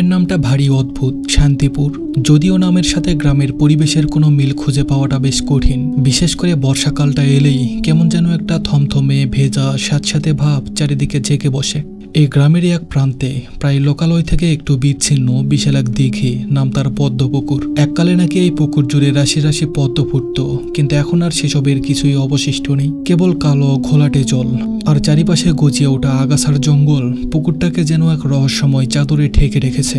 গ্রামের নামটা ভারী অদ্ভুত, শান্তিপুর। যদিও নামের সাথে গ্রামের পরিবেশের কোনো মিল খুঁজে পাওয়াটা বেশ কঠিন। বিশেষ করে বর্ষাকালটা এলেই কেমন যেন একটা থমথমে, ভেজা, স্যাঁতস্যাঁতে ভাব চারিদিকে ঝেঁকে বসে। এই গ্রামেরই এক প্রান্তে প্রায় লোকালয় থেকে একটু বিচ্ছিন্ন বিশাল এক দিঘি নাম তার পদ্মপুকুর এককালে নাকি এই পুকুর জুড়ে রাশি রাশি পদ্ম ফুটত, কিন্তু এখন আর সেসবের কিছুই অবশিষ্ট নেই। কেবল কালো ঘোলাটে জল, আর চারিপাশে গজিয়ে ওঠা আগাছার জঙ্গল পুকুরটাকে যেন এক রহস্যময় চাদরে ঠেকে রেখেছে।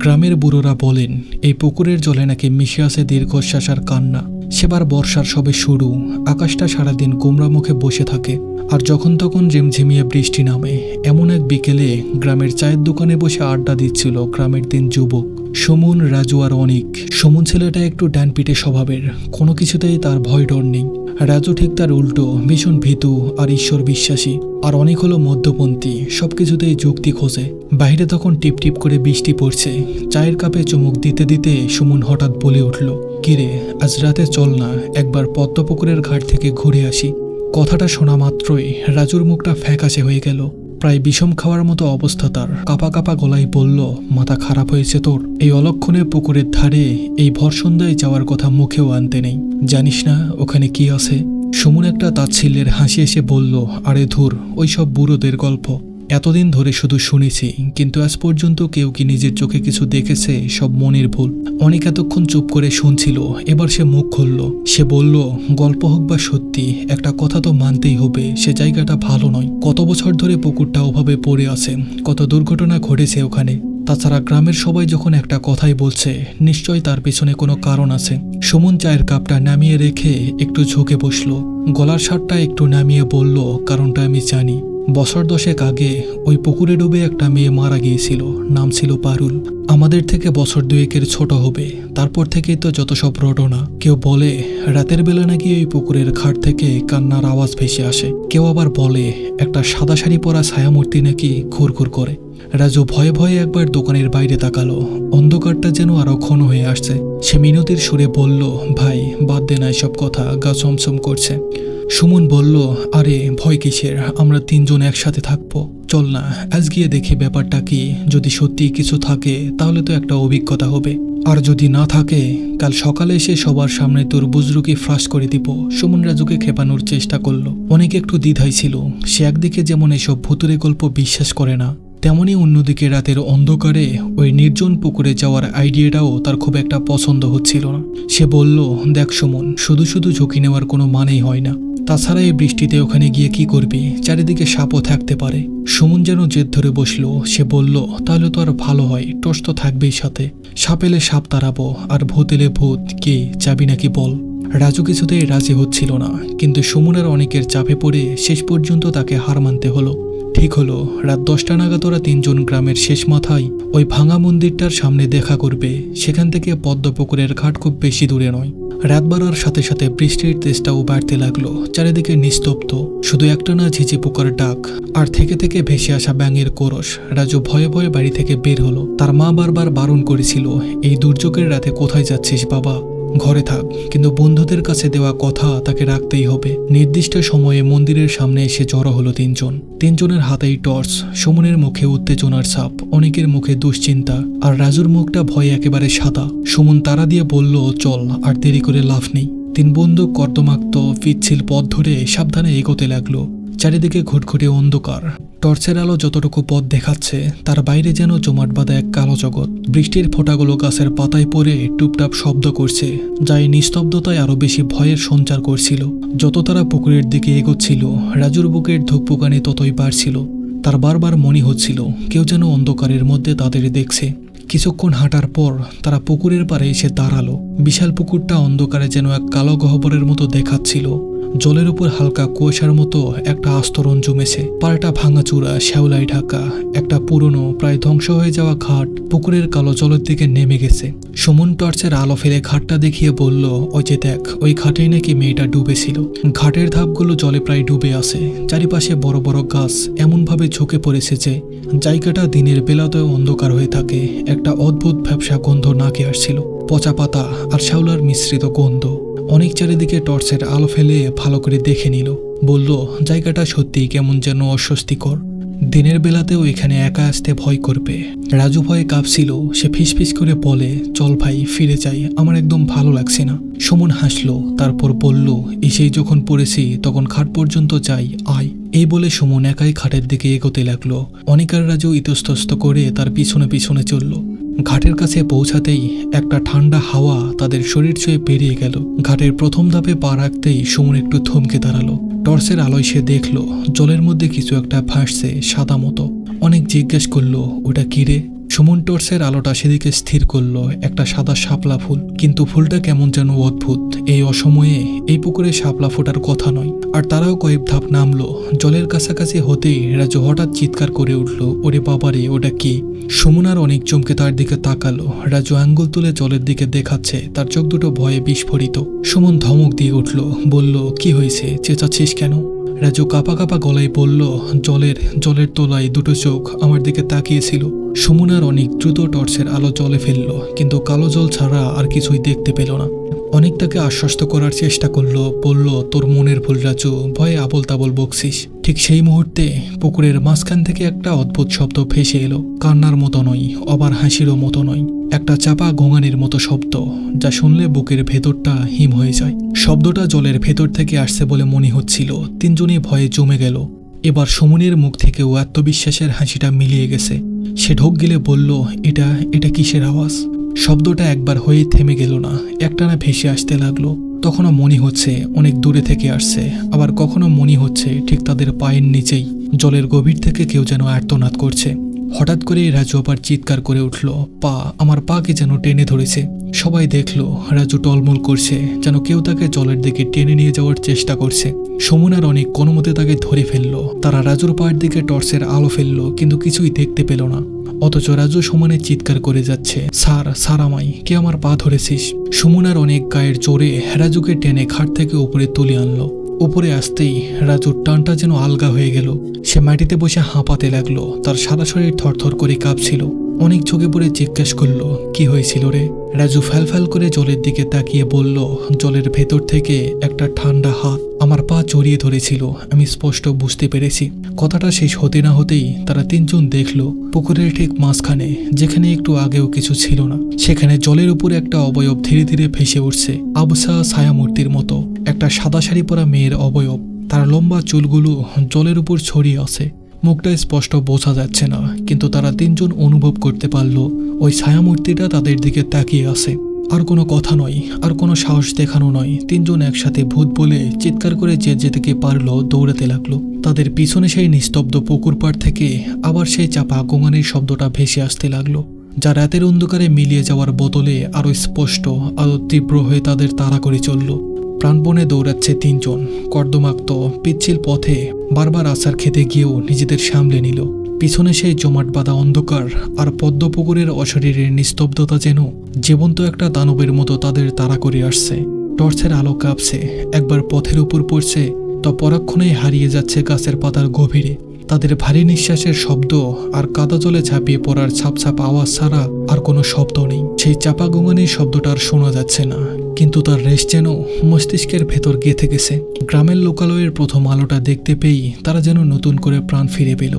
গ্রামের বুড়োরা বলেন, এই পুকুরের জলে নাকি মিশে আছে দীর্ঘশ্বাস আর কান্না। সেবার বর্ষার সবে শুরু, আকাশটা সারাদিন গোমরা মুখে বসে থাকে। আর যখন তখন ঝিমঝিমিয়ে বৃষ্টি নামে। এমন এক বিকেলে গ্রামের চায়ের দোকানে বসে আড্ডা দিচ্ছিল গ্রামের তিন যুবক। সমুন, রাজু আর অনিক। সমুন ছেলেটা একটু ডানপিটে স্বভাবের। কোনো কিছুতেই তার ভয় ডর নেই। রাজু ঠিক তার উল্টো, ভীষণ ভীতু আর ঈশ্বর বিশ্বাসী। আর অনেক হলো মধ্যপন্থী, সবকিছুতেই যুক্তি খোঁজে। বাইরে তখন টিপ টিপ করে বৃষ্টি পড়ছে। চায়ের কাপে চুমুক দিতে দিতে সুমন হঠাৎ বলে উঠল কিরে, আজ রাতে চল না, একবার পদ্মপুকুরের ঘাট থেকে ঘুরে আসি। কথাটা শোনা মাত্রই রাজুর মুখটা ফ্যাকাশে হয়ে গেল। প্রায় বিষম খাওয়ার মতো অবস্থা তার। কাপা কাপা গলায় বলল, মাথা খারাপ হয়েছে তোর। এই অলক্ষণে পুকুরের ধারে এই ভর সন্ধ্যায় যাওয়ার কথা মুখেও আনতে নেই। জানিস না, ওখানে কি আছে? সুমন একটা তাচ্ছিল্যের হাসি এসে বলল, আরে ধুর, ওই সব বুড়োদের গল্প। এতদিন ধরে শুধু শুনেছি, কিন্তু আজ পর্যন্ত কেউ কি নিজের চোখে কিছু দেখেছে, সব মনের ভুল। অনেক এতক্ষণ চুপ করে শুনছিল, এবার সে মুখ খুলল। সে বলল, গল্প হোক বা সত্যি, একটা কথা তো মানতেই হবে, সে জায়গাটা ভালো নয়। কত বছর ধরে পুকুরটা ওভাবে পড়ে আছে, কত দুর্ঘটনা ঘটেছে ওখানে। তাছাড়া গ্রামের সবাই যখন একটা কথাই বলছে নিশ্চয়ই তার পেছনে কোনো কারণ আছে। সুমন চায়ের কাপটা নামিয়ে রেখে একটু ঝুঁকে বসল। গলার শার্টটা একটু নামিয়ে বলল, কারণটা আমি জানি। বছর দশেক আগে ওই পুকুরে ডুবে একটা মেয়ে মারা গিয়েছিল, নাম ছিল পারুল। আমাদের থেকে বছর দুয়েকের ছোট হবে, তারপর থেকেই তো যত সব রটনা। কেউ বলে, রাতের বেলা নাকি ওই পুকুরের ঘাট থেকে কান্নার আওয়াজ ভেসে আসে। কেউ আবার বলে, একটা সাদা শাড়ি পরা ছায়ামূর্তি নাকি ঘুরঘুর করে। রাজু ভয়ে ভয়ে একবার দোকানের বাইরে তাকালো, অন্ধকারটা যেন আরও ঘন হয়ে আসছে। সে মিনতির সুরে বলল, ভাই, বাদ দে না সব কথা, গা চমচম করছে। সুমন বলল, আরে, ভয় কিসের? আমরা তিনজন একসাথে থাকব। চল না, আজ গিয়ে দেখি ব্যাপারটা কি। যদি সত্যি কিছু থাকে, তাহলে তো একটা অভিজ্ঞতা হবে। আর যদি না থাকে, কাল সকালে এসে সবার সামনে তোর বুজরুকি ফ্রাস করে দিব। সুমন রাজুকে খেপানোর চেষ্টা করল। অনেক একটু দ্বিধাই ছিল। সে একদিকে যেমন এসব ভুতুরে গল্প বিশ্বাস করে না তেমনই অন্যদিকে রাতের অন্ধকারে ওই নির্জন পুকুরে যাওয়ার আইডিয়াটাও তার খুব একটা পছন্দ হচ্ছিল না। সে বলল, দেখ সুমন, শুধু শুধু ঝুঁকি নেওয়ার কোনো মানেই হয় না। তাছাড়া এই বৃষ্টিতে ওখানে গিয়ে কি করবি? চারিদিকে সাপও থাকতে পারে। সুমন যেন জেদ ধরে বসল। সে বলল, তাহলে তো আর ভালো হয় টোস তো থাকবেই সাথে। সাপ এলে সাপ তাড়াবো, আর ভূত এলে ভূত। কে, যাবি নাকি বল? রাজু কিছুতেই রাজি হচ্ছিল না, কিন্তু সুমনের অনেকের চাপে পড়ে শেষ পর্যন্ত তাকে হার মানতে হলো। ঠিক হলো, রাত দশটা নাগাদ ওরা তিনজন গ্রামের শেষ মাথায় ওই ভাঙা মন্দিরটার সামনে দেখা করবে। সেখান থেকে পদ্মপুকুরের ঘাট খুব বেশি দূরে নয়। রাত বাড়ার সাথে সাথে বৃষ্টির তেজটাও বাড়তে লাগল। চারিদিকে নিস্তব্ধ, শুধু একটা না ঝিঝি পোকার ডাক, আর থেকে থেকে ভেসে আসা ব্যাঙের কোরস। রাজু ভয়ে ভয়ে বাড়ি থেকে বের হলো। তার মা বারবার বারণ করেছিল, এই দুর্যোগের রাতে কোথায় যাচ্ছিস বাবা? ঘরে থাক, কিন্তু বন্ধুদের কাছে দেওয়া কথা তাকে রাখতেই হবে। নির্দিষ্ট সময়ে মন্দিরের সামনে এসে জড়ো হলো তিনজন। তিনজনের হাতেই টর্চ, সুমনের মুখে উত্তেজনার ছাপ, অনেকের মুখে দুশ্চিন্তা, আর রাজুর মুখটা ভয়ে একেবারে সাদা। সুমন তারা দিয়ে বলল, চল, আর দেরি করে লাভ নেই। তিন বন্ধু কর্দমাক্ত, পিচ্ছিল পথ ধরে সাবধানে এগোতে লাগল। চারিদিকে ঘুটঘুটে অন্ধকার। টর্চের আলো যতটুকু পথ দেখাচ্ছে, তার বাইরে যেন জমাট বাঁধা এক কালো জগৎ। বৃষ্টির ফোঁটাগুলো গাছের পাতায় পড়ে টুপটাপ শব্দ করছে যা এই নিস্তব্ধতায় আরও বেশি ভয়ের সঞ্চার করছিল। যত তারা পুকুরের দিকে এগোচ্ছিল, রাজুর বুকের ধূপপুকানি ততই বাড়ছিল। তার বারবার মনে হচ্ছিল, কেউ যেন অন্ধকারের মধ্যে তাদের দেখছে। কিছুক্ষণ হাঁটার পর তারা পুকুরের পাড়ে এসে দাঁড়াল। বিশাল পুকুরটা অন্ধকারে যেন এক কালো গহ্বরের মতো দেখাচ্ছিল। জলের উপর হালকা কুয়াশার মতো একটা আস্তরণ জমেছে। পাড়টা ভাঙাচুরা শ্যাওলায় ঢাকা, একটা পুরনো, প্রায় ধ্বংস হয়ে যাওয়া ঘাট পুকুরের কালো জলের দিকে নেমে গেছে। সুমন টর্চের আলো ফেলে ঘাটটা দেখিয়ে বলল, ওই যে দেখ, ওই ঘাটেই নাকি মেয়েটা ডুবেছিল। ঘাটের ধাপগুলো জলে প্রায় ডুবে আছে। চারিপাশে বড় বড় গাছ এমনভাবে ঝুঁকে পড়েছে যে, জায়গাটা দিনের বেলাতেও অন্ধকার হয়ে থাকে। একটা অদ্ভুত ব্যবসা গন্ধ নাকে আসছিল। পচা পাতা আর শ্যাওলার মিশ্রিত গন্ধ। অনেক চারিদিকে টর্চের আলো ফেলে ভালো করে দেখে নিল। বলল, জায়গাটা সত্যিই কেমন যেন অস্বস্তিকর। দিনের বেলাতেও এখানে একা আসতে ভয় করবে। রাজু ভয়ে কাঁপছিল। সে ফিসফিস করে বলে, চল ভাই, ফিরে যাই। আমার একদম ভালো লাগছে না। সুমন হাসলো, তারপর বলল এসেই যখন পড়েছি, তখন খাট পর্যন্ত যাই, আয়। এই বলে সুমন একাই খাটের দিকে এগোতে লাগল। অনিকার রাজু ইতস্তস্ত করে তার পিছনে পিছনে চলল। ঘাটের কাছে পৌঁছাতেই একটা ঠান্ডা হাওয়া তাদের শরীর ছুঁয়ে পেরিয়ে গেল। ঘাটের প্রথম ধাপে পা রাখতেই সুমন একটু থমকে দাঁড়াল। টর্চের আলোয় সে দেখল, জলের মধ্যে কিছু একটা ভাসছে সাদা মতো। অনেক জিজ্ঞেস করল, ওটা কি রে? সুমন টর্চের আলোটা সেদিকে স্থির করল একটা সাদা শাপলা ফুল। কিন্তু ফুলটা কেমন যেন অদ্ভুত। এই অসময়ে এই পুকুরে শাপলা ফোটার কথা নয়। আর তারাও কয়েক ধাপ নামলো। জলের কাছাকাছি হতেই রাজু হঠাৎ চিৎকার করে উঠল, ওরে বাবারে, ওটা কি? সুমন আর অনেক চমকে তার দিকে তাকালো। রাজু আঙ্গুল তুলে জলের দিকে দেখাচ্ছে, তার চোখ দুটো ভয়ে বিস্ফোরিত। সুমন ধমক দিয়ে উঠল, বলল, কি হয়েছে? চেঁচাচ্ছিস কেন? রাজু কাপা কাপা গলায় বলল, জলের জলের তলায় দুটো চোখ আমার দিকে তাকিয়েছিল। সুমন আর অনেক দ্রুত টর্চের আলো জলে ফেলল, কিন্তু কালো জল ছাড়া আর কিছুই দেখতে পেল না। অনেক তাকে আশ্বস্ত করার চেষ্টা করল, বলল, তোর মনের ভুল রাজু ভয়ে আবল তাবল বকছিস। ঠিক সেই মুহূর্তে পুকুরের মাঝখান থেকে একটা অদ্ভুত শব্দ ভেসে এলো। কান্নার মতো নয়, অবার হাসিরও মতো নয়। একটা চাপা ঘোঙানির মতো শব্দ, যা শুনলে বুকের ভেতরটা হিম হয়ে যায়। শব্দটা জলের ভেতর থেকে আসছে বলে মনে হচ্ছিল। তিনজনই ভয়ে জমে গেল। এবার সুমনের মুখ থেকেও আত্মবিশ্বাসের হাসিটা মিলিয়ে গেছে। সে ঢোক গেলে বলল, এটা এটা কিসের আওয়াজ? শব্দটা একবার হয়ে থেমে গেল না, একটানা ভেসে আসতে লাগল। তখনও মনে হচ্ছে অনেক দূরে থেকে আসছে, আবার কখনো মনে হচ্ছে ঠিক তাদের পায়ের নিচেই, জলের গভীর থেকে কেউ যেন আর্তনাদ করছে। হঠাৎ করে রাজু আবার চিৎকার করে উঠল, পা, আমার পাকে যেন টেনে ধরেছে। সবাই দেখল, রাজু টলমল করছে, যেন কেউ তাকে জলের দিকে টেনে নিয়ে যাওয়ার চেষ্টা করছে। সমুনার অনেক কোনোমতে তাকে ধরে ফেলল। তারা রাজুর পায়ের দিকে টর্চের আলো ফেলল, কিন্তু কিছুই দেখতে পেল না। অথচ রাজু সমানে চিৎকার করে যাচ্ছে, স্যার আমায়, কে আমার পা ধরেছিস? সুমনার অনেক গায়ের জোরে রাজুকে টেনে খাট থেকে উপরে তুলে আনলো। উপরে আসতেই রাজুর টানটা যেন আলগা হয়ে গেল। সে মাটিতে বসে হাঁপাতে লাগল, তার সারা শরীর থরথর করে কাঁপছিল। অনেক চোখে পড়ে জিজ্ঞেস করল, কি হয়েছিল রে? রাজু ফ্যাল ফ্যাল করে জলের দিকে তাকিয়ে বলল, জলের ভেতর থেকে একটা ঠান্ডা হাত আমার পা জড়িয়ে ধরেছিল, আমি স্পষ্ট বুঝতে পেরেছি। কথাটা শেষ হতে না হতেই তারা তিনজন দেখল, পুকুরের ঠিক মাঝখানে, যেখানে একটু আগেও কিছু ছিল না। সেখানে জলের উপরে একটা অবয়ব ধীরে ধীরে ভেসে উঠছে আবসা ছায়ামূর্তির মতো। একটা সাদা শাড়ি পরা মেয়ের অবয়ব, তার লম্বা চুলগুলো জলের উপর ছড়িয়ে আছে। মুখটা স্পষ্ট বোঝা যাচ্ছে না, কিন্তু তারা তিনজন অনুভব করতে পারল, ওই ছায়ামূর্তিটা তাদের দিকে তাকিয়ে আছে। আর কোনো কথা নয়, আর কোনো সাহস দেখানো নয়, তিনজন একসাথে ভূত বলে চিৎকার করে যে যেদিকে পারল দৌড়াতে লাগল। তাদের পিছনে সেই নিস্তব্ধ পুকুর পাড় থেকে আবার সেই চাপা গোঙানির শব্দটা ভেসে আসতে লাগল, যা রাতের অন্ধকারে মিলিয়ে যাওয়ার বদলে আরও স্পষ্ট, আরও তীব্র হয়ে তাদের তাড়া করে চলল। প্রাণপণে দৌড়াচ্ছে তিনজন। কর্দমাক্ত পিচ্ছিল পথে বারবার আসার খেতে গিয়েও নিজেদের সামলে নিল। পিছনে সেই জমাট বাঁধা অন্ধকার আর পদ্মপুকুরের অশরীরের নিস্তব্ধতা যেন জীবন্ত একটা দানবের মতো তাদের তাড়া করে আসছে। টর্চের আলো কাঁপছে, একবার পথের উপর পড়ছে তো পরক্ষণেই হারিয়ে যাচ্ছে গাছের পাতার গভীরে। তাদের ভারী নিঃশ্বাসের শব্দ আর কাদা জলে ঝাঁপিয়ে পড়ার ছাপ ছাপ আওয়াজ ছাড়া আর কোনো শব্দ নেই। সেই চাপা গোঙানির শব্দটা আর শোনা যাচ্ছে না, কিন্তু তার রেশ যেন মস্তিষ্কের ভেতর গেঁথে গেছে গ্রামের লোকালয়ের প্রথম আলোটা দেখতে পেয়েই তারা যেন নতুন করে প্রাণ ফিরে পেল।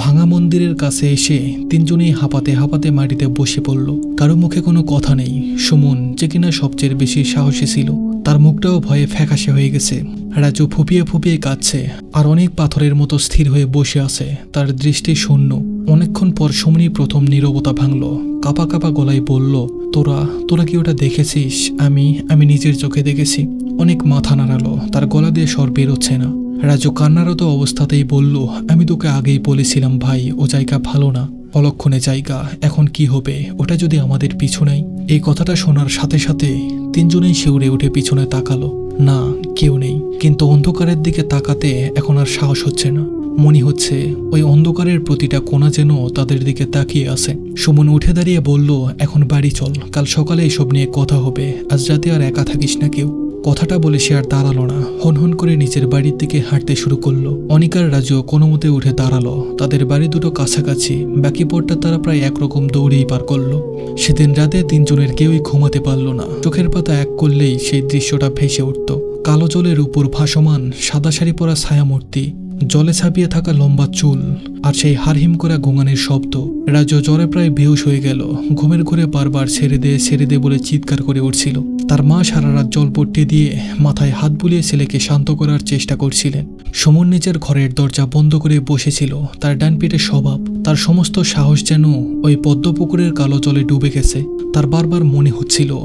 ভাঙা মন্দিরের কাছে এসে তিনজনেই হাঁপাতে হাঁপাতে মাটিতে বসে পড়ল। কারও মুখে কোনো কথা নেই। সুমন, যে কিনা সবচেয়ে বেশি সাহসী ছিল, তার মুখটাও ভয়ে ফ্যাকাশে হয়ে গেছে। রাজু ফুপিয়ে ফুপিয়ে কাঁদছে আর অনেক পাথরের মতো স্থির হয়ে বসে আছে। তার দৃষ্টি শূন্য। অনেকক্ষণ পর সুমনি প্রথম নীরবতা ভাঙল। কাপা কাপা গলায় বলল, তোরা তোরা কি ওটা দেখেছিস? আমি আমি নিজের চোখে দেখেছি। অনেক মাথা নাড়ালো। তার গলা দিয়ে স্বর বেরোচ্ছে না। রাজু কান্নারত অবস্থাতেই বলল, আমি তোকে আগেই বলেছিলাম ভাই, ও জায়গা ভালো না। অলক্ষণে জায়গা, এখন কি হবে, ওটা যদি আমাদের পিছু নেই এই কথাটা শোনার সাথে সাথে তিনজনেই শিউরে উঠে পিছনে তাকালো। না, কেউ নেই। কিন্তু অন্ধকারের দিকে তাকাতে এখন আর সাহস হচ্ছে না। মনে হচ্ছে ওই অন্ধকারের প্রতিটা কোণা যেন তাদের দিকে তাকিয়ে আছে। সুমন উঠে দাঁড়িয়ে বলল, এখন বাড়ি চল। কাল সকালে এসব নিয়ে কথা হবে। আজ রাতে আর একা থাকিস না কেউ। কথাটা বলে সে আর দাঁড়াল না। হন হন করে নিজের বাড়ির দিকে হাঁটতে শুরু করল। অনিকার, রাজু কোনো মতে উঠে দাঁড়াল। তাদের বাড়ি দুটো কাছাকাছি। বাকি পথটা তারা প্রায় একরকম দৌড়েই পার করল। সেদিন রাতে তিনজনের কেউই ঘুমাতে পারল না। চোখের পাতা এক করলেই সেই দৃশ্যটা ভেসে উঠত। কালো জলের উপর ভাসমান সাদা শাড়ি পরা ছায়ামূর্তি, জলে ছাপিয়ে থাকা লম্বা চুল আর সেই হারহিম করা গোঙানির শব্দ। রাজু জ্বরে প্রায় বেহুশ হয়ে গেল। ঘুমের ঘুরে বারবার ছেড়ে দে ছেড়ে দে বলে চিৎকার করে উঠছিল। তার মা সারা রাত জল পট্টি দিয়ে মাথায় হাত বুলিয়ে ছেলেকে শান্ত করার চেষ্টা করছিলেন। সমন নিচের ঘরের দরজা বন্ধ করে বসেছিল। তার ডান পিঠে স্বভাব, তার সমস্ত সাহস যেন ওই পদ্মপুকুরের কালো জলে ডুবে গেছে। তার বারবার মনে হচ্ছিল,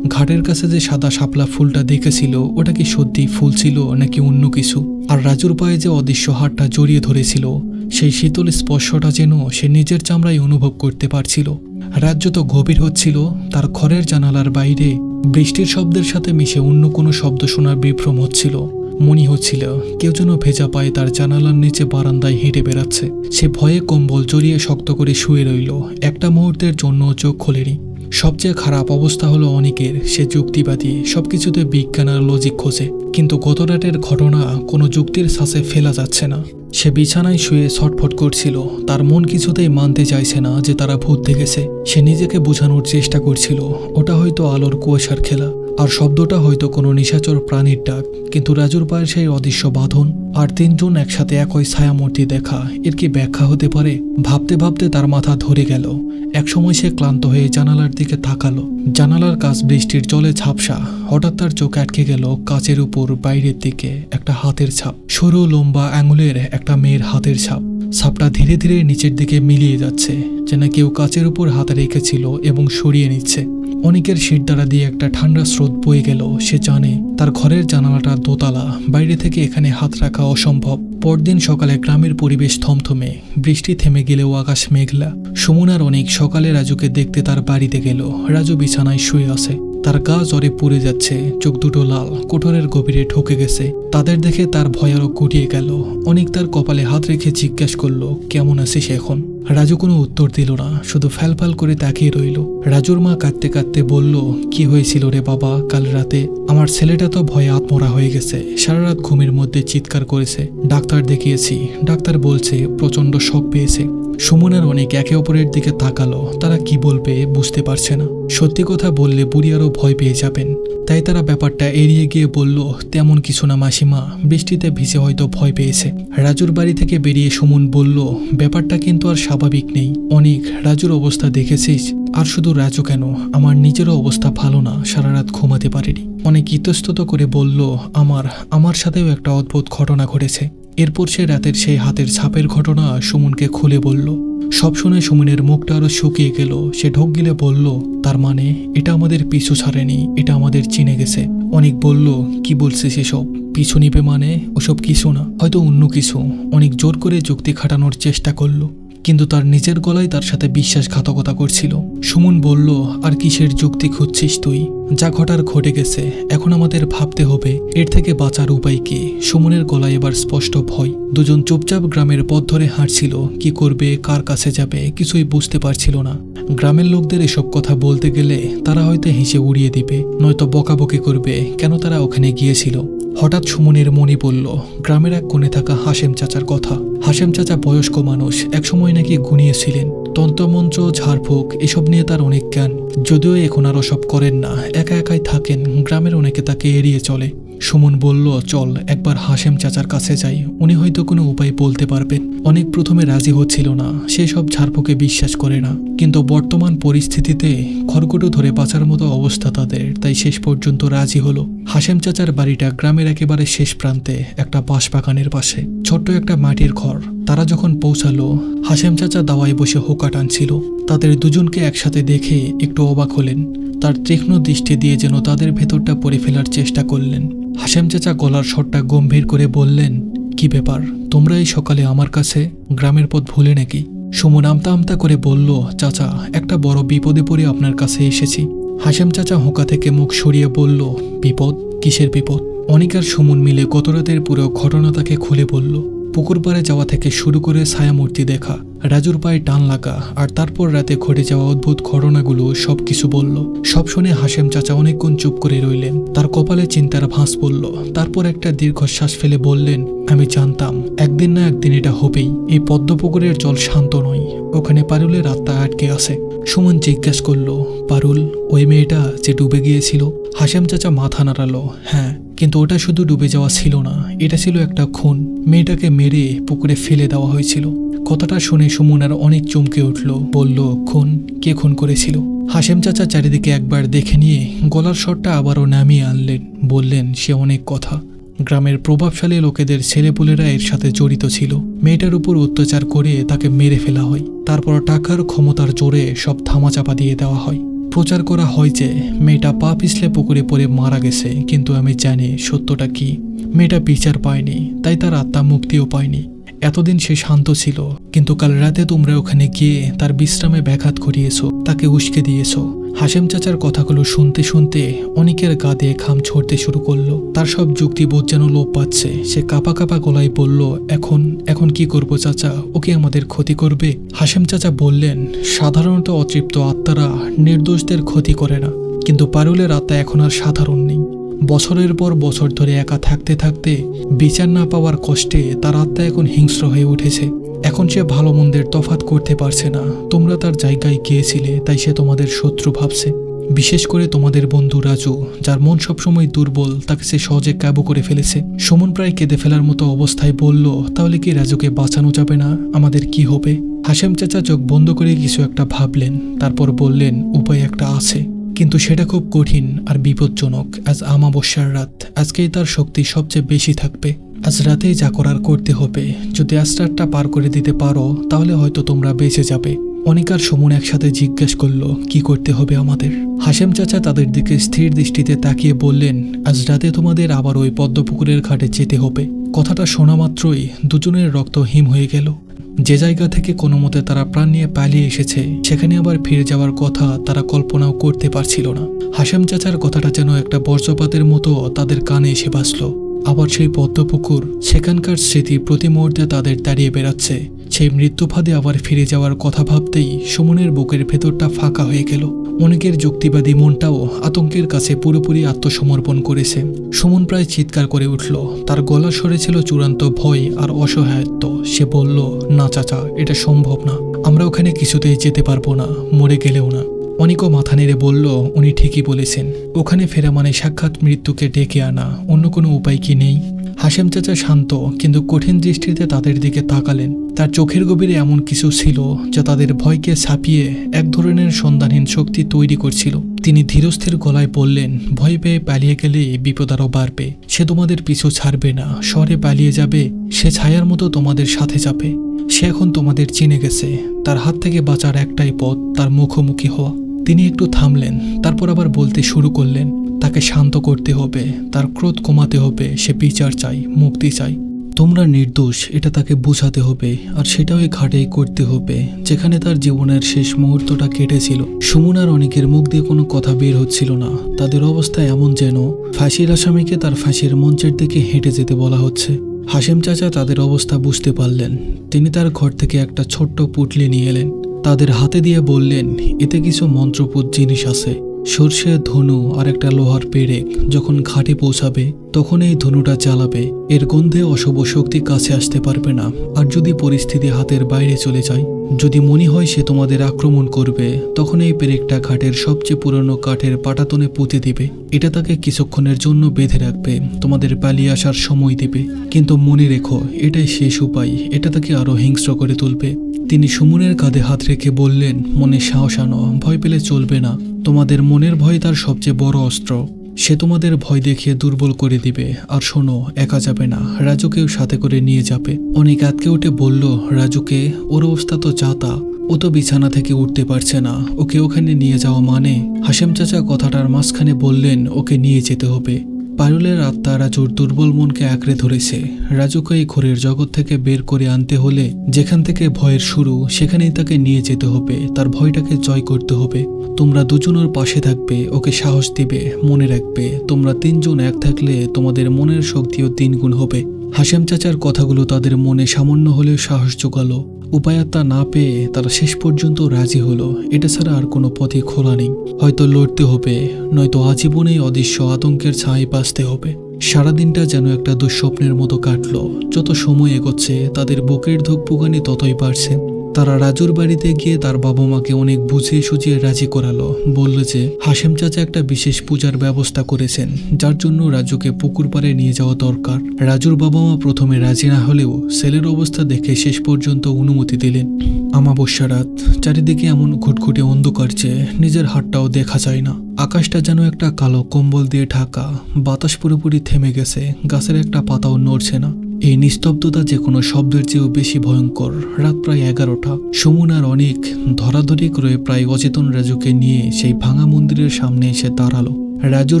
ঘাটের কাছে যে সাদা শাপলা ফুলটা দেখেছিল, ওটা কি সত্যি ফুল ছিল নাকি অন্য কিছু? আর রাজুর পায়ে যে অদৃশ্য হাতটা জড়িয়ে ধরেছিল, সেই শীতল স্পর্শটা যেন সে নিজের চামড়ায় অনুভব করতে পারছিল। রাজ্য তো গভীর হচ্ছিল, তার ঘরের জানালার বাইরে বৃষ্টির শব্দের সাথে মিশে অন্য কোনো শব্দ শোনার বিভ্রম হচ্ছিল। মনে হচ্ছিল, কেউ যেন ভেজা পায়ে তার জানালার নিচে বারান্দায় হেঁটে বেড়াচ্ছে। সে ভয়ে কম্বল জড়িয়ে শক্ত করে শুয়ে রইল। একটা মুহূর্তের জন্য চোখ খোলেনি। সবচেয়ে খারাপ অবস্থা হলো অনেকের, সে যুক্তিবাদী, সবকিছুতে বিজ্ঞান আর লজিক খোঁজে। কিন্তু গত রাতের ঘটনা কোনো যুক্তির শ্বাসে ফেলা যাচ্ছে না। সে বিছানায় শুয়ে ছটফট করছিল। তার মন কিছুতেই মানতে চাইছে না যে তারা ভূত দেখেছে। সে নিজেকে বোঝানোর চেষ্টা করছিল। ওটা হয়তো আলোর কুয়াশার খেলা। আর শব্দটা হয়তো কোনো নিশাচর প্রাণীর ডাক, কিন্তু রাজুর পায়ের সেই অদৃশ্য বাঁধন আর তিনজন একসাথে একই ছায়ামূর্তি দেখা, এর কি ব্যাখ্যা হতে পারে? ভাবতে ভাবতে তার মাথা ধরে গেল। একসময় সে ক্লান্ত হয়ে জানালার দিকে তাকালো। জানালার কাজ বৃষ্টির জলে ঝাপসা, হঠাৎ তার চোখ আটকে গেল কাচের উপর বাইরের দিকে, একটা হাতের ছাপ। সরু, লম্বা, আঙুলের একটা মেয়ের হাতের ছাপ। ছাপটা ধীরে ধীরে নিচের দিকে মিলিয়ে যাচ্ছে, যেন কেউ কাচের উপর হাত রেখেছিল এবং সরিয়ে নিচ্ছে। অনেকের শিরদাঁড়া দিয়ে একটা ঠান্ডা স্রোত বয়ে গেল, সে জানে তার ঘরের জানালাটা দোতলা, বাইরে থেকে এখানে হাত রাখা অসম্ভব। পরদিন সকালে গ্রামের পরিবেশ থমথমে, বৃষ্টি থেমে গেলেও আকাশ মেঘলা। সুমনার অনেক সকালে রাজুকে দেখতে তার বাড়িতে গেল। রাজু বিছানায় শুয়ে আছে। তার গা জ্বরে পুড়ে যাচ্ছে, চোখ দুটো লাল, কোঠরের গভীরে ঢুকে গেছে। তাদের দেখে তার ভয় আরও গেল। অনেক তার কপালে হাত রেখে জিজ্ঞেস করল, কেমন আছিস এখন? রাজু কোনো উত্তর দিল না, শুধু ফ্যালফ্যাল করে তাকিয়ে রইল। রাজুর মা কাঁদতে কাঁদতে বলল, কি হয়েছিল রে বাবা, কাল রাতে? আমার ছেলেটা তো ভয়ে আত্মরা হয়ে গেছে। সারা রাত ঘুমের মধ্যে চিৎকার করেছে। ডাক্তার দেখিয়েছি। ডাক্তার বলছে প্রচণ্ড শখ পেয়েছে। সুমনার অনেক একে অপরের দিকে তাকালো। তারা কি বলবে বুঝতে পারছে না। সত্যি কথা বললে বুড়ি আরও ভয় পেয়ে যাবেন। তাই তারা ব্যাপারটা এড়িয়ে গিয়ে বলল, তেমন কিছু না মাসিমা, বৃষ্টিতে ভিজে হয়তো ভয় পেয়েছে। রাজুর বাড়ি থেকে বেরিয়ে সুমন বলল, ব্যাপারটা কিন্তু আর স্বাভাবিক নেই। অনেক, রাজুর অবস্থা দেখেছিস? আর শুধু রাজু কেন? আমার নিজেরও অবস্থা ভালো না সারা রাত ঘুমাতে পারিনি। অনেক ইতস্তত করে বলল, আমার আমার সাথেও একটা অদ্ভুত ঘটনা ঘটেছে। এরপর সে রাতের সেই হাতের ছাপের ঘটনা সুমনকে খুলে বলল। সব শুনে সুমনের মুখটা আরও শুকিয়ে গেল। সে ঢোক গিলে বলল, তার মানে এটা আমাদের পিছু ছাড়েনি, এটা আমাদের চিনে গেছে। অনেক বলল, কি বলছে সেসব পিছু নিবে মানে? ওসব কিছু না। হয়তো অন্য কিছু। অনেক জোর করে যুক্তি খাটানোর চেষ্টা করল। কিন্তু তার নিজের গলায় তার সাথে বিশ্বাসঘাতকতা করছিল। সুমন বলল, আর কিসের যুক্তি খুঁজছিস তুই? যা ঘটার ঘটে গেছে, এখন আমাদের ভাবতে হবে, এর থেকে বাঁচার উপায় কি? সুমনের গলায় এবার স্পষ্ট ভয়। দুজন চুপচাপ গ্রামের পথ ধরে হাঁটছিল, কি করবে, কার কাছে যাবে, কিছুই বুঝতে পারছিল না। গ্রামের লোকদের এসব কথা বলতে গেলে তারা হয়তো হেসে উড়িয়ে দিবে, নয়তো বকাবকি করবে, কেন তারা ওখানে গিয়েছিল? হঠাৎ সুমনের মনে পড়ল, গ্রামের এক কোণে থাকা হাসেম চাচার কথা। হাসেম চাচা বয়স্ক মানুষ, একসময় নাকি গুনিয়েছিলেন তন্ত্রমন্ত্র, ঝাড়ফুঁক, এসব নিয়ে তার অনেক জ্ঞান। যদিও এখন আর সব করেন না, একা একাই থাকেন, গ্রামের অনেকে তাকে এড়িয়ে চলে। সুমন বলল, চল, একবার হাসেম চাচার কাছে যাই, উনি হয়তো কোনো উপায় বলতে পারবেন। অনেক প্রথমে রাজি হচ্ছিল না, সে সব ঝাড়ফুঁকে বিশ্বাস করে না। কিন্তু বর্তমান পরিস্থিতিতে খড়কুটো ধরে বাঁচার মতো অবস্থা তাদের, তাই শেষ পর্যন্ত রাজি হলো। হাসেম চাচার বাড়িটা গ্রামের একেবারে শেষ প্রান্তে, একটা বাঁশবাগানের পাশে। ছোট্ট একটা মাটির ঘর। তারা যখন পৌঁছালো হাসেম চাচা দাওয়ায় বসে হোকা টানছিল। তাদের দুজনকে একসাথে দেখে একটু অবাক হলেন। তার তীক্ষ্ণ দৃষ্টি দিয়ে যেন তাদের ভেতরটা পড়ে ফেলার চেষ্টা করলেন। হাসেম চাচা গলার স্বরটা গম্ভীর করে বললেন, কি ব্যাপার? তোমরা এই সকালে আমার কাছে গ্রামের পথ ভুলে নাকি? সুমন আমতা আমতা করে বলল, চাচা, একটা বড় বিপদে পড়ে আপনার কাছে এসেছি। হাসেম চাচা হোঁকা থেকে মুখ সরিয়ে বলল, বিপদ? কিসের বিপদ? অনিক আর সুমন মিলে গত রাতের পুরো ঘটনা তাকে খুলে বলল পুকুর পাড়ে যাওয়া থেকে শুরু করে ছায়ামূর্তি দেখা, রাজুর পায়ে টান লাগা আর তারপর রাতে ঘটে যাওয়া অদ্ভুত ঘটনাগুলো সব কিছু বলল। সব শুনে হাসেম চাচা অনেকক্ষণ চুপ করে রইলেন। তার কপালে চিন্তার ভাঁজ পড়ল। তারপর একটা দীর্ঘশ্বাস ফেলে বললেন, আমি জানতাম, একদিন না একদিন এটা হবেই। এই পদ্মপুকুরের জল শান্ত নয়। ওখানে পারুলের আত্মা আটকে আছে। সুমন জিজ্ঞাসা করল, পারুল, ওই মেয়েটা যে ডুবে গিয়েছিল? হাসেম চাচা মাথা নাড়ালো হ্যাঁ। কিন্তু ওটা শুধু ডুবে যাওয়া ছিল না, এটা ছিল একটা খুন। মেয়েটাকে মেরে পুকুরে ফেলে দেওয়া হয়েছিল। কথাটা শুনে সুমনার অনেক চমকে উঠল, বলল, খুন? কে খুন করেছিল? হাসেম চাচা চারিদিকে একবার দেখে নিয়ে গলার স্বরটা আবারও নামিয়ে আনলেন, বললেন, সে অনেক কথা। গ্রামের প্রভাবশালী লোকেদের ছেলেপুলেরা এর সাথে জড়িত ছিল। মেয়েটার উপর অত্যাচার করে তাকে মেরে ফেলা হয়। তারপর টাকার ক্ষমতার জোরে সব থামাচাপা দিয়ে দেওয়া হয়। প্রচার করা হয় যে মেয়েটা পা পিছলে পুকুরে পড়ে মারা গেছে, কিন্তু আমি জানি সত্যটা কি। মেয়েটা বিচার পায়নি, তাই তার আত্মা মুক্তিও পায়নি। এতদিন সে শান্ত ছিল, কিন্তু কাল রাতে তোমরা ওখানে গিয়ে তার বিশ্রামে ব্যাঘাত ঘটিয়েছো, তাকে উস্কে দিয়েছ। হাসেম চাচার কথাগুলো শুনতে শুনতে অনেকের গা দিয়ে খাম ছড়তে শুরু করল। তার সব যুক্তিবোধ যেন লোপ পাচ্ছে। সে কাপা কাপা গলায় বলল, এখন এখন কি করব চাচা? ওকে আমাদের ক্ষতি করবে? হাসেম চাচা বললেন, সাধারণত অতৃপ্ত আত্মারা নির্দোষদের ক্ষতি করে না, কিন্তু পারুলের আত্মা এখন আর সাধারণ নেই। বছরের পর বছর ধরে একা থাকতে থাকতে বিচার না পাওয়ার কষ্টে তার আত্মা এখন হিংস্র হয়ে উঠেছে। এখন সে ভালো মন্দের তফাত করতে পারছে না। তোমরা তার জায়গায় গিয়েছিলে, তাই সে তোমাদের শত্রু ভাবছে। বিশেষ করে তোমাদের বন্ধু রাজু, যার মন সবসময় দুর্বল, তাকে সে সহজে কাবু করে ফেলেছে। সুমন প্রায় কেঁদে ফেলার মতো অবস্থায় বলল, তাহলে কি রাজুকে বাঁচানো যাবে না? আমাদের কি হবে? হাসেম চাচা চোখ বন্ধ করে কিছু একটা ভাবলেন, তারপর বললেন, উপায় একটা আছে। কিন্তু সেটা খুব কঠিন আর বিপজ্জনক, আজ আমাবস্যার রাত। আজকেই তার শক্তি সবচেয়ে বেশি থাকবে। আজ রাতেই যা করার করতে হবে। যদি রাতটা পার করে দিতে পারো, তাহলে হয়তো তোমরা বেঁচে যাবে। অনিকার সমন একসাথে জিজ্ঞেস করল, কি করতে হবে আমাদের? হাসেম চাচা তাদের দিকে স্থির দৃষ্টিতে তাকিয়ে বললেন, আজ রাতে তোমাদের আবার ওই পদ্মপুকুরের ঘাটে যেতে হবে। কথাটা শোনা মাত্রই দুজনের রক্ত হিম হয়ে গেল। যে জায়গা থেকে কোনো মতে তারা প্রাণ নিয়ে পালিয়ে এসেছে, সেখানে আবার ফিরে যাওয়ার কথা তারা কল্পনাও করতে পারছিল না। হাসাম চাচার কথাটা যেন একটা বর্জ্যপাতের মতো তাদের কানে এসে বাসল আবার সেই পদ্মপুকুর, সেখানকার স্মৃতি প্রতি মুহূর্তে তাদের দাঁড়িয়ে বেড়াচ্ছে। সেই মৃত্যুফাদে আবার ফিরে যাওয়ার কথা ভাবতেই সুমনের বুকের ভেতরটা ফাঁকা হয়ে গেল। অনেকের যুক্তিবাদী মনটাও আতঙ্কের কাছে পুরোপুরি আত্মসমর্পণ করেছে। সুমন প্রায় চিৎকার করে উঠল, তার গলা স্বরে ছিল চূড়ান্ত ভয় আর অসহায়ত্ব। সে বলল, না, চাচা, এটা সম্ভব না। আমরা ওখানে কিছুতেই যেতে পারব না, মরে গেলেও না। অনিকও মাথা নেড়ে বলল, উনি ঠিকই বলেছেন। ওখানে ফেরা মানে সাক্ষাৎ মৃত্যুকে ডেকে আনা। অন্য কোনো উপায় কি নেই? হাসেম চাচা শান্ত, কিন্তু কঠিন দৃষ্টিতে তাদের দিকে তাকালেন। তার চোখের গভীরে এমন কিছু ছিল, যা তাদের ভয়কে ছাপিয়ে এক ধরনের সন্ধানহীন শক্তি তৈরি করছিল। তিনি ধীরস্থির গলায় বললেন, ভয় পেয়ে পালিয়ে গেলে বিপদ আরও বাড়বে। সে তোমাদের পিছু ছাড়বে না। শহরে পালিয়ে যাবে। সে ছায়ার মতো তোমাদের সাথে যাবে। সে এখন তোমাদের চিনে গেছে। তার হাত থেকে বাঁচার একটাই পথ, তার মুখোমুখি হওয়া। তিনি একটু থামলেন, তারপর আবার বলতে শুরু করলেন, তাকে শান্ত করতে হবে, তার ক্রোধ কমাতে হবে, সে বিচার চাই, মুক্তি চাই। তোমরা নির্দোষ, এটা তাকে বোঝাতে হবে, আর সেটা ওই ঘাটেই করতে হবে, যেখানে তার জীবনের শেষ মুহূর্তটা কেটেছিল। সুমন আর অনেকের মুখ দিয়ে কোনো কথা বের হচ্ছিল না, তাদের অবস্থা এমন যেন ফাঁসির আসামিকে তার ফাঁসির মঞ্চের দিকে হেঁটে যেতে বলা হচ্ছে। হাসেম চাচা তাদের অবস্থা বুঝতে পারলেন, তিনি তার ঘর থেকে একটা ছোট্ট পুটলি নিয়ে এলেন। তাদের হাতে দিয়ে বললেন এতে কিছু মন্ত্রপুত জিনিস আছে। সর্ষে, ধনু আর একটা লোহার পেরেক যখন ঘাটে পৌঁছাবে, তখন এই ধনুটা জ্বালাবে। এর গন্ধে অশুভ শক্তি কাছে আসতে পারবে না। আর যদি পরিস্থিতি হাতের বাইরে চলে যায়, যদি মনে হয় সে তোমাদের আক্রমণ করবে, তখন এই পেরেকটা ঘাটের সবচেয়ে পুরনো কাঠের পাটাতনে পুঁতে দিবে। এটা তাকে কিছুক্ষণের জন্য বেঁধে রাখবে, তোমাদের পালিয়ে আসার সময় দিবে। কিন্তু মনে রেখো, এটাই শেষ উপায়। এটা তাকে আরও হিংস্র করে তুলবে। তিনি সুমনের কাঁধে হাত রেখে বললেন, মনে সাহস আনো, ভয় পেলে চলবে না। তোমাদের মনের ভয় তার সবচেয়ে বড় অস্ত্র। সে তোমাদের ভয় দেখিয়ে দুর্বল করে দিবে। আর শোনো, একা যাবে না। রাজুকেও সাথে করে নিয়ে যাবে। অনেক আতকে উঠে বলল, রাজুকে, ওর অবস্থা তো চাতা ও তো বিছানা থেকে উঠতে পারছে না। ওকে ওখানে নিয়ে যাওয়া মানে? হাসেম চাচা কথাটার মাঝখানে বললেন, ওকে নিয়ে যেতে হবে। পারুলের আত্মা রাজুর দুর্বল মনকে আঁকড়ে ধরেছে। রাজুকে এই ঘোরের জগৎ থেকে বের করে আনতে হলে যেখান থেকে ভয়ের শুরু, সেখানেই তাকে নিয়ে যেতে হবে, তার ভয়টাকে জয় করতে হবে। তোমরা দুজনের পাশে থাকবে, ওকে সাহস দিবে, মনে রাখবে। তোমরা তিনজন এক থাকলে তোমাদের মনের শক্তিও তিনগুণ হবে। হাসেম চাচার কথাগুলো তাদের মনে সামান্য হলেও সাহস জোগালো। উপায়াত্তা না পেয়ে তারা শেষ পর্যন্ত রাজি হলো। এটা ছাড়া আর কোনো পথে খোলা নেই। হয়তো লড়তে হবে, নয়তো আজীবনেই অদৃশ্য আতঙ্কের ছাই বাঁচতে হবে। সারাদিনটা যেন একটা দুঃস্বপ্নের মতো কাটলো। যত সময় এগোচ্ছে, তাদের বুকের পোকানি ততই বাড়ছে। তারা রাজুর বাড়িতে গিয়ে তার বাবা মাকে অনেক বুঝিয়ে সুঝিয়ে রাজি করালো। বলল যে হাসেম চাচা একটা বিশেষ পূজার ব্যবস্থা করেছেন, যার জন্য রাজুকে পুকুর পাড়ে নিয়ে যাওয়া দরকার। রাজুর বাবা মা প্রথমে রাজি না হলেও ছেলের অবস্থা দেখে শেষ পর্যন্ত অনুমতি দিলেন। আমাবস্যা রাত, চারিদিকে এমন ঘুটঘুটে অন্ধকার যে নিজের হাতটাও দেখা যায় না। আকাশটা যেন একটা কালো কম্বল দিয়ে ঢাকা, বাতাস পুরোপুরি থেমে গেছে, গাছের একটা পাতাও নড়ছে না। এই নিস্তব্ধতা যে কোনো শব্দের চেয়েও বেশি ভয়ঙ্কর। রাত প্রায় এগারোটা। সুমন আর অনেক ধরাধরি করে প্রায় অচেতন রাজুকে নিয়ে সেই ভাঙা মন্দিরের সামনে এসে দাঁড়াল। রাজুর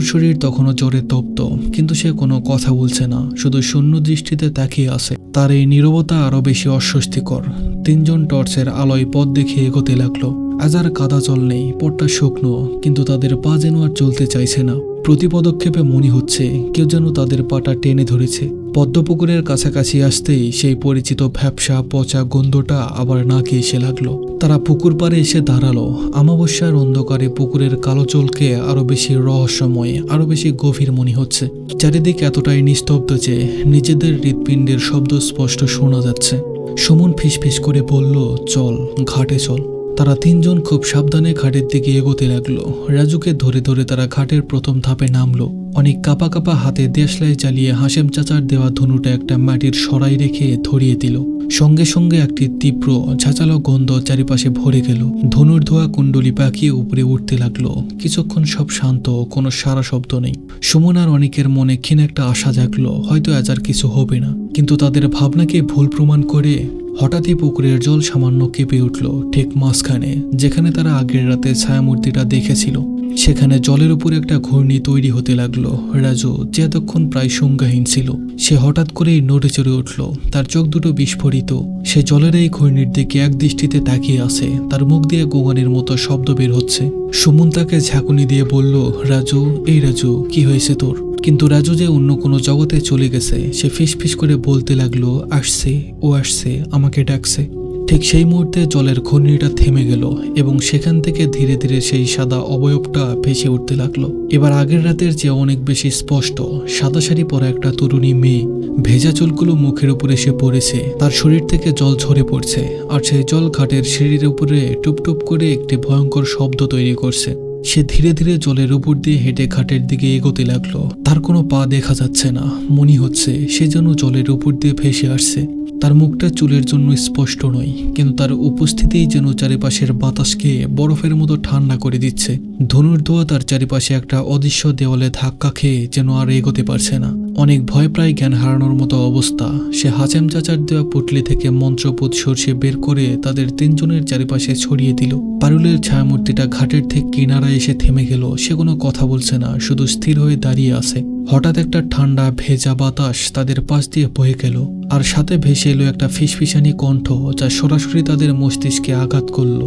শরীর তখনও জ্বরে তপ্ত, কিন্তু সে কোনো কথা বলছে না, শুধু শূন্য দৃষ্টিতে তাকিয়ে আছে। তার এই নীরবতা আরও বেশি অস্বস্তিকর। তিনজন টর্চের আলোয় পথ দেখে এগোতে লাগল। আজ আর কাদা জল নেই, পথটা শুকনো, কিন্তু তাদের পা যেন আর চলতে চাইছে না। প্রতি পদক্ষেপে মনে হচ্ছে কেউ যেন তাদের পাটা টেনে ধরেছে। পদ্মপুকুরের কাছাকাছি আসতেই সেই পরিচিত ভ্যাবসা পচা গন্ধটা আবার নাকে এসে লাগল। তারা পুকুর পাড়ে এসে দাঁড়াল। আমাবস্যার অন্ধকারে পুকুরের কালো চলকে আরও বেশি রহস্যময়, আরও বেশি গভীর মনে হচ্ছে। চারিদিক এতটাই নিস্তব্ধ যে নিজেদের হৃৎপিণ্ডের শব্দ স্পষ্ট শোনা যাচ্ছে। সুমন ফিসফিস করে বলল, চল, ঘাটে চল। তারা তিনজন খুব সাবধানে ঘাটের দিকে এগোতে লাগল। রাজুকে ধরে ধরে তারা ঘাটের প্রথম ধাপে নামলো। অনেক কাপা কাপা হাতে দেশলাই চালিয়ে হাসেম চাচার দেওয়া ধনুটা একটা মাটির সরাই রেখে ধরিয়ে দিল। সঙ্গে সঙ্গে একটি তীব্র, ঝাঁচালো গন্ধ চারিপাশে ভরে গেল। ধনুর ধোয়া কুণ্ডলি পাকিয়ে উপরে উঠতে লাগল। কিছুক্ষণ সব শান্ত, কোনো সারা শব্দ নেই। সুমন আর অনেকের মনে ক্ষীণ একটা আশা জাগলো, হয়তো আজ আর কিছু হবে না। কিন্তু তাদের ভাবনাকে ভুল প্রমাণ করে হঠাৎই পুকুরের জল সামান্য কেঁপে উঠল ঠিক মাঝখানে, যেখানে তারা আগের রাতে ছায়ামূর্তিটা দেখেছিল। সেখানে জলের উপর একটা ঘূর্ণি তৈরি হতে লাগল। রাজু, যে এতক্ষণ প্রায় সংজ্ঞাহীন ছিল, সে হঠাৎ করেই নড়ে চড়ে উঠল। তার চোখ দুটো বিস্ফোরিত। সে জলের এই ঘূর্ণির দিকে এক দৃষ্টিতে তাকিয়ে আছে। তার মুখ দিয়ে গোগানের মতো শব্দ বের হচ্ছে। সুমন তাকে ঝাঁকুনি দিয়ে বলল, রাজু, এই রাজু, কি হয়েছে তোর? কিন্তু রাজু যে অন্য কোনো জগতে চলে গেছে, সে ফিস করে বলতে লাগল, আসছে, ও আসছে, আমাকে ডাকছে। ঠিক সেই মুহূর্তে জলের ঘূর্ণিটা থেমে গেল এবং সেখান থেকে ধীরে ধীরে সেই সাদা অবয়বটা ভেসে উঠতে লাগল। এবার আগের রাতের যে অনেক বেশি স্পষ্ট, সাদা শাড়ি পরা একটা তরুণী মেয়ে, ভেজা চুলগুলো মুখের উপরে এসে পড়েছে, তার শরীর থেকে জল ঝরে পড়ছে, আর সেই জল ঘাটের সিঁড়ির উপরে টুপটুপ করে একটি ভয়ঙ্কর শব্দ তৈরি করছে। সে ধীরে ধীরে জলের উপর দিয়ে হেঁটে ঘাটের দিকে এগোতে লাগল। তার কোনো পা দেখা যাচ্ছে না। মনে হচ্ছে সে যেন জলের উপর দিয়ে ভেসে আসছে। তার মুখটা চুলের জন্য স্পষ্ট নয়, কিন্তু তার উপস্থিতিই যেন চারিপাশের বাতাসকে বরফের মতো ঠান্ডা করে দিচ্ছে। ধনুর ধোয়া তার চারিপাশে একটা অদৃশ্য দেওয়ালে ধাক্কা খেয়ে যেন আর এগোতে পারছে না। অনেক ভয় প্রায় জ্ঞান হারানোর মতো অবস্থা। সে হাচেম চাচার দেওয়া পুটলি থেকে মন্ত্রপুত সর্ষে বের করে তাদের তিনজনের চারিপাশে ছড়িয়ে দিল। পারুলের ছায়ামূর্তিটা ঘাটের থেকে কিনারায় এসে থেমে গেল। সে কোনো কথা বলছে না, শুধু স্থির হয়ে দাঁড়িয়ে আছে। হঠাৎ একটা ঠান্ডা, ভেজা বাতাস তাদের পাশ দিয়ে বয়ে গেল আর সাথে ভেসে এলো একটা ফিসফিসানি কণ্ঠ যা সরাসরি তাদের মস্তিষ্কে আঘাত করল।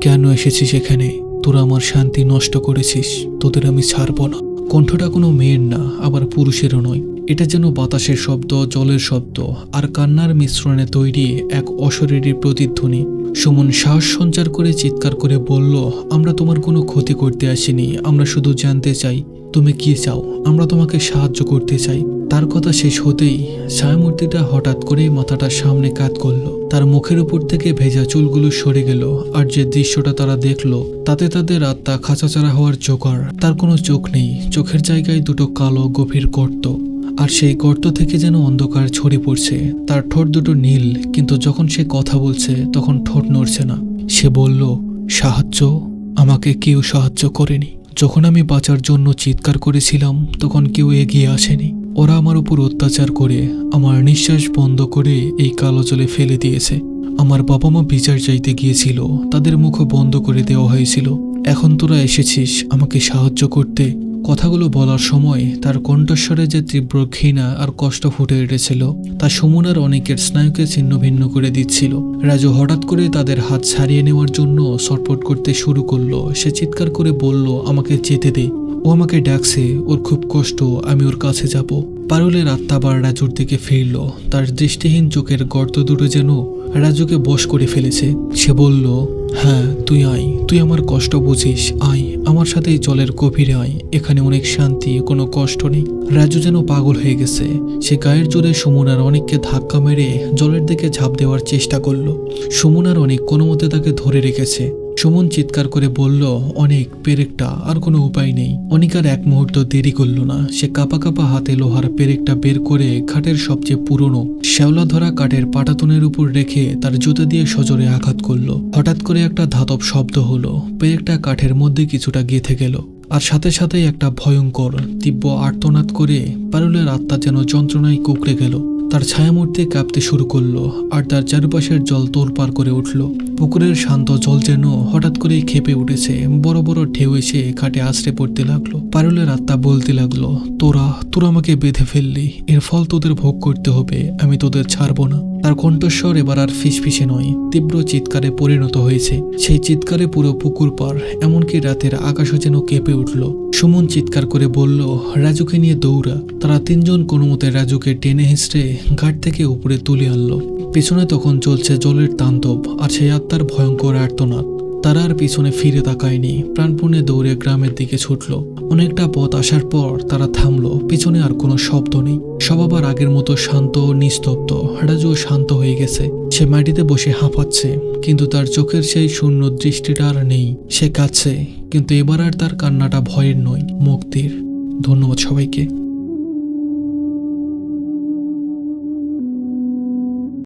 কেন এসেছিস এখানে? তোরা আমার শান্তি নষ্ট করেছিস। তোদের আমি ছাড়বো না। কণ্ঠটা কোনো মেয়ের না, আবার পুরুষেরও নয়। এটা যেন বাতাসের শব্দ, জলের শব্দ আর কান্নার মিশ্রণে তৈরি এক অশরীরী প্রতিধ্বনি। সুমন সাহস সঞ্চার করে চিৎকার করে বলল, আমরা তোমার কোনো ক্ষতি করতে আসিনি, আমরা শুধু জানতে চাই, তুমি কি চাও? আমরা তোমাকে সাহায্য করতে চাই। তার কথা শেষ হতেই ছায়ামূর্তিটা হঠাৎ করেই মাথাটা সামনে কাত করল। তার মুখের উপর থেকে ভেজা চুলগুলো সরে গেল আর যে দৃশ্যটা তারা দেখল, তাতে তাদের আত্মা খাঁচাচারা হওয়ার জোগাড়। তার কোনো চোখ নেই, চোখের জায়গায় দুটো কালো গভীর গর্ত। আর সেই গর্ত থেকে যেন অন্ধকার ছড়ে পড়ছে। তার ঠোঁট দুটো নীল, কিন্তু যখন সে কথা বলছে, তখন ঠোঁট নড়ছে না। সে বলল, সাহায্য, আমাকে কেউ সাহায্য করেনি। যখন আমি বাঁচার জন্য চিৎকার করেছিলাম, তখন কেউ এগিয়ে আসেনি। ওরা আমার উপর অত্যাচার করে, আমার নিঃশ্বাস বন্ধ করে এই কালো জলে ফেলে দিয়েছে। আমার বাবা মা বিচার চাইতে গিয়েছিল, তাদের মুখ বন্ধ করে দেওয়া হয়েছিল। এখন তোরা এসেছিস, আমাকে সাহায্য করতে। কথাগুলো বলার সময় তার কণ্ঠস্বরে যে তীব্র ঘৃণা আর কষ্ট ফুটে উঠেছিল, তা সমুনার অনেকের স্নায়ুকে ছিন্ন ভিন্ন করে দিচ্ছিল। রাজু হঠাৎ করে তাদের হাত ছাড়িয়ে নেওয়ার জন্য সটপট করতে শুরু করল। সে চিৎকার করে বলল, আমাকে যেতে দে। ও আমাকে ডাকছে, ওর খুব কষ্ট, আমি ওর কাছে যাব। পারুলের আত্মা আবার রাজুর দিকে ফিরল। তার দৃষ্টিহীন চোখের গর্ত দুটো যেন রাজুকে বশ করে ফেলেছে। সে বলল হ্যাঁ তুই আয়। তুই আমার কষ্ট বুঝিস, আয়। আমার সাথে এই জলের গভীরে হয় এখানে অনেক শান্তি, কোনো কষ্ট নেই। রাজু যেন পাগল হয়ে গেছে। সে গায়ের জোরে সুমনার অনেককে ধাক্কা মেরে জলের দিকে ঝাঁপ দেওয়ার চেষ্টা করল। সুমনার অনেক কোনো মতে তাকে ধরে রেখেছে। সুমন চিৎকার করে বলল, অনেক, পেরেকটা, আর কোনো উপায় নেই। অনিকার এক মুহূর্ত দেরি করল না। সে কাপা কাপা হাতে লোহার পেরেকটা বের করে ঘাটের সবচেয়ে পুরনো শ্যাওলা ধরা কাঠের পাটাতনের উপর রেখে তার জুতা দিয়ে সজোরে আঘাত করল। হঠাৎ করে একটা ধাতব শব্দ হলো। পেরেকটা কাঠের মধ্যে কিছুটা গেঁথে গেল, আর সাথে সাথেই একটা ভয়ঙ্কর, তীব্র আর্তনাদ করে পারুলের আত্মা যেন যন্ত্রণায় কুকড়ে গেল। তার ছায়ামূর্তি কাঁপতে শুরু করল আর তার চারপাশের জল তোলপার করে উঠল। পুকুরের শান্ত জল যেন হঠাৎ করেই খেপে উঠেছে। বড় বড় ঢেউ এসে খাটে আশ্রে পড়তে লাগল। পারুলের আত্মা বলতে লাগল, তোরা তোরা আমাকে বেঁধে ফেললি। এর ফল তোদের ভোগ করতে হবে। আমি তোদের ছাড়বো না। তার কণ্ঠস্বর এবার আর ফিসফিসে নয়, তীব্র চিৎকারে পরিণত হয়েছে। সেই চিৎকারে পুরো পুকুর পার, এমনকি রাতের আকাশও যেন কেঁপে উঠল। সুমন চিৎকার করে বলল, রাজুকে নিয়ে দৌড়া। তারা তিনজন কোনো মতে রাজুকে টেনে হিঁচড়ে ঘাট থেকে উপরে তুলে আনলো। পেছনে তখন চলছে জলের তাণ্ডব, আর সেই আত্মার ভয়ঙ্কর আর্তনাদ। তারা আর পিছনে ফিরে তাকায়নি। প্রাণপণে দৌড়ে গ্রামের দিকে ছুটল। অনেকটা পথ আসার পর তারা থামলো। পিছনে আর কোনো শব্দ নেই। সব আবার আগের মতো শান্ত নিস্তব্ধ। রাজুও শান্ত হয়ে গেছে। সে মাটিতে বসে হাঁপাচ্ছে। কিন্তু তার চোখের সেই শূন্য দৃষ্টিটা আর নেই। সে কাছে কিন্তু এবার আর তার কান্নাটা ভয়ের নয়, মুক্তির। ধন্যবাদ সবাইকে।